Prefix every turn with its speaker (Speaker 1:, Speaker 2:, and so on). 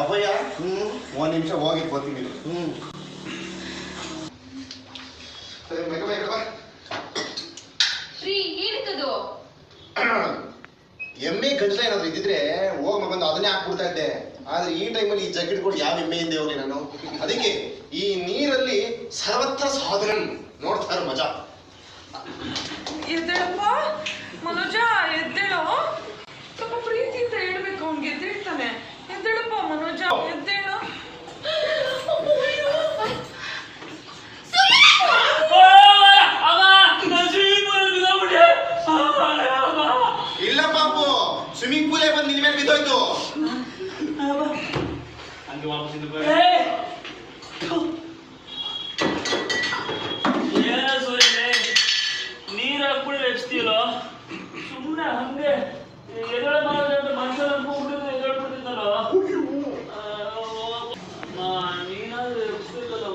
Speaker 1: ಅಭಯ
Speaker 2: ಹ್ಮ್
Speaker 1: ಒಂದು ನಿಮಿಷ ಹೋಗಿ ಬರ್ತೀನಿ.
Speaker 2: ಹ್ಮ್.
Speaker 1: ಸರಿ, ಬೇಗ ಬೇಗ ಬಾ.
Speaker 3: ರೀ ಏನಕ್ಕದು
Speaker 1: ಎಮ್ಮೆ ಗಂಟ್ಲ ಏನಾದ್ರು ಇದ್ದಿದ್ರೆ ಹೋಗ್ ಬಂದು ಅದನ್ನೇ ಹಾಕ್ಬಿಡ್ತಾ ಇದ್ದೆ. ಆದ್ರೆ ಈ ಟೈಮಲ್ಲಿ ಈ ಜಾಕೆಟ್ ಕೂಡ ಯಾವ ಎಮ್ಮೆಯಿಂದ ಹೋಗಿ ನಾನು? ಅದಕ್ಕೆ ಈ ನೀರಲ್ಲಿ ಸರ್ವತ್ರ ಸಾಧನ ನೋಡ್ತಾ ಇರೋ ಮಜಾ.
Speaker 4: ಮನೋಜ ಪೂಲೆ ಬಂದು ನಿನ್ ಮೇಲೆ ಬಿದ್ದೋಯ್ತು ಹಂಗೆ
Speaker 1: ವಾಪಸ್ ನೀರ ಕೂಡ ಎಬ್ಸ್ತೀಲೋ ಸುಮ್ಮನೆ ಹಂಗೆ ಎಗಳ ಮಾಡೋದಂತ
Speaker 5: ಮನುಷ್ಯರ ಕೂಗ್ಬಿಟ್ಟು ಎಗಳ ಬಿಡ್ತಿದ್ದಲ್ಲ ನೀನಾದ್ರೂ ಎಬ್ಸ್ತಿದ್ದಲ್ಲ